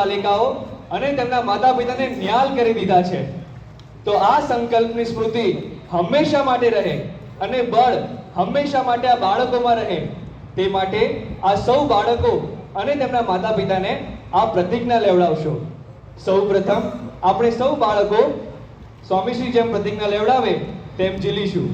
બાલિકાઓ અને તેમના માતા પિતાને ન્યાલ કરી દીધા છે. તો આ સંકલ્પની સ્મૃતિ હંમેશા માટે રહે અને બળ હંમેશા માટે આ બાળકોમાં રહે. તે માટે આ સૌ બાળકો અને તેમના માતા પિતાને આ પ્રતિજ્ઞા લેવડાવશો. સૌ પ્રથમ આપણે સૌ બાળકો સ્વામીશ્રી જેમ પ્રતિજ્ઞા લેવડાવે તેમ ઝીલીશું.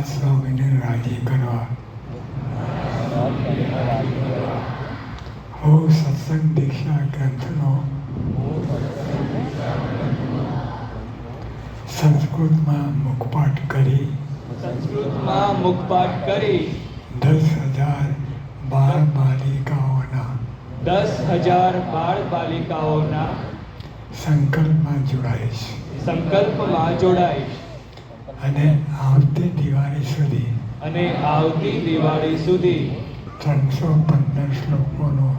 મહારાજ સ્વામીને રાજી કરવા હું સત્સંગ દીક્ષા ગ્રંથનો સંસ્કૃતમાં મુખપાઠ કરી સંસ્કૃતમાં મુખપાઠ કરી દસ હજાર બાળ બાલિકાઓના દસ હજાર બાળ બાલિકાઓના સંકલ્પમાં જોડાઈશ સંકલ્પમાં જોડાઈશ અને આવતી દિવાળી સુધી અને આવતી દિવાળી સુધી ત્રણસો પંદર શ્લોકોનો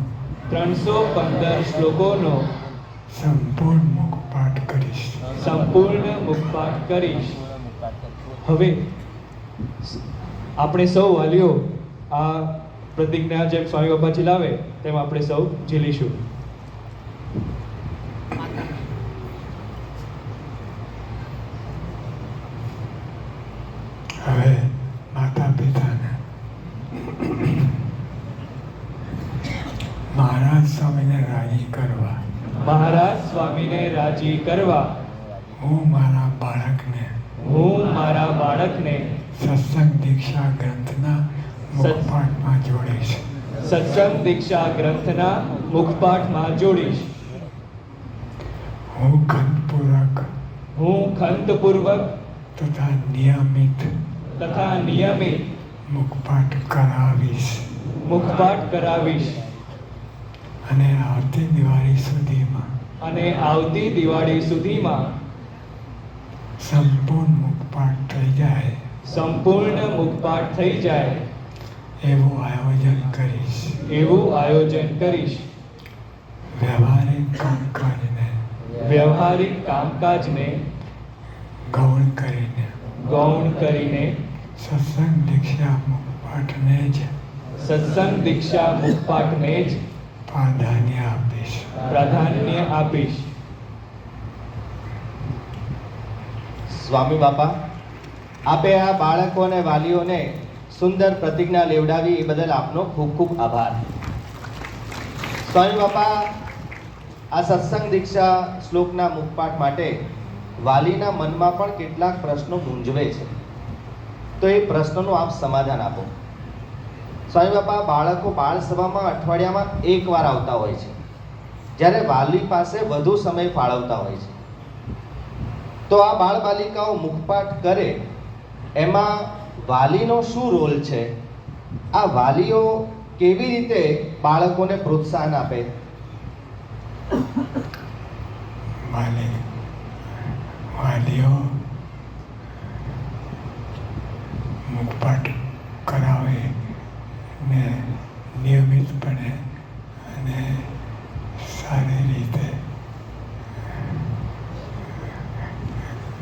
ત્રણસો પંદર શ્લોકોનો સંપૂર્ણ મુખપાઠ કરીશ. સંપૂર્ણ મુખપાઠ કરીશ. હવે આપણે સૌ વાલીઓ આ પ્રતિજ્ઞા જેમ સ્વામી બાપા ઝીલાવે તેમ આપણે સૌ ઝીલીશું હવે માતા પિતાને મહારાજ સ્વામીને રાજી કરવા મહારાજ સ્વામીને રાજી કરવા. હું મારા બાળકને હું મારા બાળકને સત્સંગ દીક્ષા ગ્રંથના મુખપાઠમાં જોડીશ. સત્સંગ દીક્ષા ગ્રંથના મુખપાઠમાં જોડીશ. હું ખંતપૂર્વક હું ખંતપૂર્વક તથા નિયમિત તથા નિયમિત મુખપાઠ કરાવીશ. મુખપાઠ કરાવીશ. અને આવતી દિવાળી સુધીમાં અને આવતી દિવાળી સુધીમાં સંપૂર્ણ મુખપાઠ થઈ જાય. સંપૂર્ણ મુખપાઠ થઈ જાય. એવું આયોજન કરીશ. એવું આયોજન કરીશ. વ્યવહારિક કામકાજને વ્યવહારિક કામકાજને ગૌણ કરીને. ગૌણ કરીને સત્સંગ દીક્ષા મુખપાઠને જ સત્સંગ દીક્ષા મુખપાઠને જ પ્રાધાન્ય આપીશ. પ્રાધાન્ય આપીશ. સ્વામી બાપા, આપે આ બાળકો અને વાલીઓને સુંદર પ્રતિજ્ઞા લેવડાવી એ બદલ આપનો ખૂબ ખૂબ આભાર. સ્વામી બાપા, આ સત્સંગ દીક્ષા શ્લોકના મુખપાઠ માટે વાલીના મનમાં પણ કેટલાક પ્રશ્નો ગુંજવે છે. તો એ પ્રશ્નનું આપ સમાધાન આપો. સ્વામી બાપા, બાળકો બાળ સભામાં અઠવાડિયામાં એકવાર આવતા હોય છે. જ્યારે વાલી પાસે વધુ સમય ફાળવતા હોય છે. તો આ બાળ બાલિકાઓ મુખપાઠ કરે, એમાં વાલીનો શું રોલ છે? આ વાલીઓ કેવી રીતે બાળકોને પ્રોત્સાહન આપે? વાલી, વાલીઓ મુખપાઠ કરાવે ને નિયમિતપણે અને સારી રીતે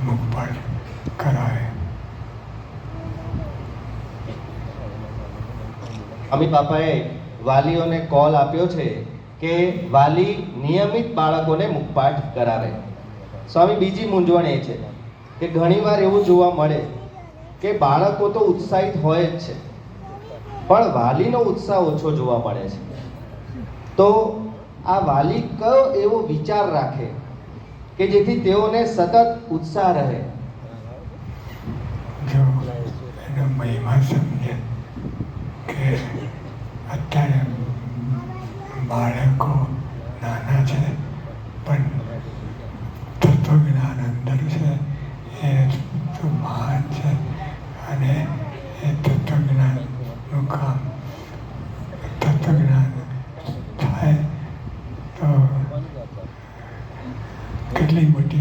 મુખપાઠ કરાવે અમિત બાપાએ વાલીઓને કોલ આપ્યો છે કે વાલી નિયમિત બાળકોને મુખપાઠ કરાવે. સ્વામી બીજી મૂંઝવણ એ છે કે ઘણીવાર એવું જોવા મળે કે બાળકો તો ઉત્સાહિત હોય જ છે, પણ વાલીનો ઉત્સાહ ઓછો જોવા મળે છે. તો આ વાલી કયો એવો વિચાર રાખે કે જેથી તેઓને સતત ઉત્સાહ રહે. એનો મહિમા સમજે કે અત્યારે બાળકો નાના છે, પણ તત્વજ્ઞાન અંદર છે, એ તો મહાન છે અને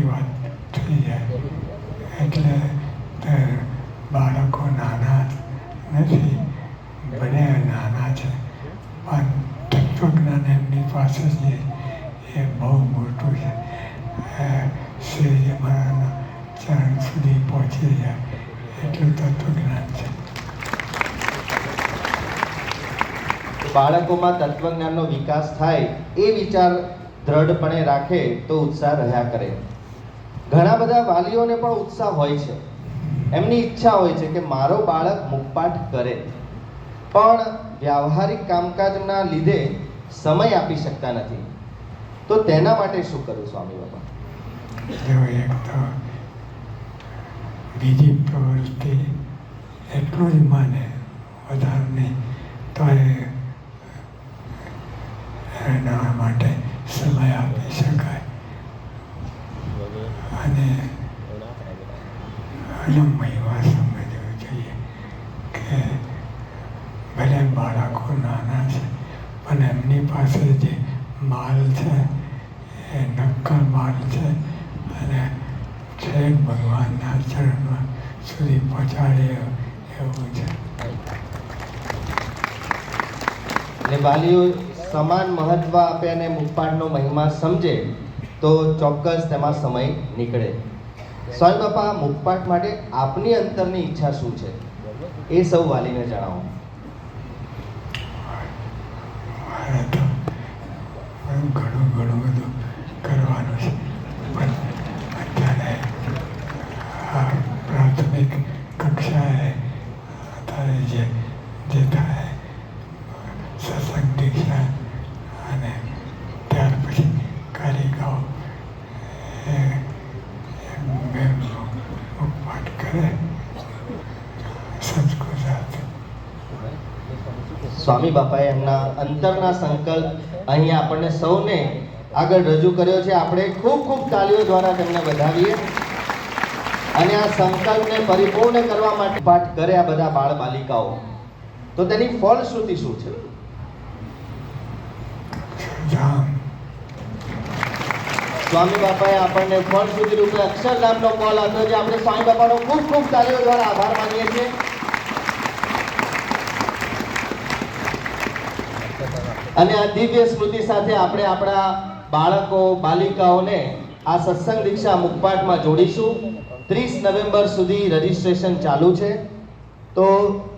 વાત થઈ જાય એટલે બાળકો નાના નથી બને નાના છે, પણ તત્વજ્ઞાન એમની પાસે છે એ બહુ મોટું છે. શ્રી અમારાના ચરણ સુધી પહોંચી જાય, એટલું તત્વજ્ઞાન છે. બાળકોમાં તત્વજ્ઞાનનો વિકાસ થાય એ વિચાર દ્રઢપણે રાખે તો ઉત્સાહ રહ્યા કરે. ઘણા બધા વાલીઓને પણ ઉત્સાહ હોય છે. એમની ઈચ્છા હોય છે કે મારો બાળક મુખપાઠ કરે. પણ વ્યવહારિક કામકાજના લીધે સમય આપી શકતા નથી. તો તેના માટે શું કરવું સ્વામી બાબા એક તો બીજી પ્રવૃત્તિ એટલું જ માને વધારે નહીં તો એના માટે સમય આપી શકાય એનો મહિમા સમજવો જોઈએ કે ભલે બાળકો નાના છે, પણ એમની પાસે જે માલ છે, એ નક્કર માલ છે, અને છેક ભગવાનના ચરણમાં સુધી પહોંચાડે એવું છે. અને વાલીઓ સમાન મહત્વ આપે અને મુખપાઠનો મહિમા સમજે તો ચોક્કસ તેમાં સમય નીકળે. સ્વામી બાપા, મુખપાઠ માટે આપની અંતરની ઈચ્છા શું છે? એ સૌ વાલીને જણાવો. ઘણું ઘણું બધું કરવાનું છે પણ અત્યારે આ પ્રાથમિક કક્ષાએ અત્યારે જે જે થાય સત્સંગ દીક્ષા અને ત્યાર પછી કારિકાઓ એ બે પાઠ કરે સંસ્કૃત સાથે સ્વામી બાપાએ એમના અંતરના સંકલ્પ અહીંયા આપણને સૌને આગળ રજૂ કર્યો છે. આપણે ખૂબ ખૂબ તાલીઓ દ્વારા તેમને વધાવીએ અને આ સંકલ્પને પરિપૂર્ણ કરવા માટે પાઠ કરે આ બધા બાળ બાલિકાઓ. તો તેની ફળશ્રુતિ શું છે? સ્વામી બાપાએ આપણને ફળશ્રુતિ રૂપે અક્ષરધામનો કોલ આપ્યો છે. આપણે સ્વામી બાપાનો ખૂબ ખૂબ તાલીઓ દ્વારા આભાર માનીએ છીએ. અને આ દિવ્ય સ્મૃતિ સાથે આપણે આપણા બાળકો, બાલિકાઓને આ સત્સંગ દીક્ષા મુખપાઠમાં જોડીશું. ત્રીસ નવેમ્બર સુધી રજીસ્ટ્રેશન ચાલુ છે. તો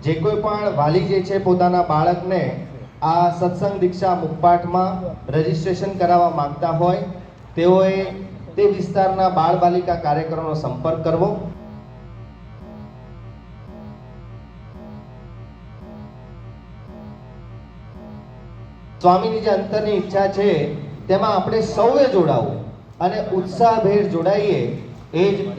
જે કોઈ પણ વાલી જે છે પોતાના બાળકને આ સત્સંગ દીક્ષા મુખપાઠમાં રજીસ્ટ્રેશન કરાવવા માંગતા હોય તેઓએ તે વિસ્તારના બાળ બાલિકા કાર્યક્રમનો સંપર્ક કરવો. સ્વામીની જે અંતરની ઈચ્છા છે, તેમાં આપણે સૌએ જોડાવું અને ઉત્સાહભેર જોડાઈએ એ જ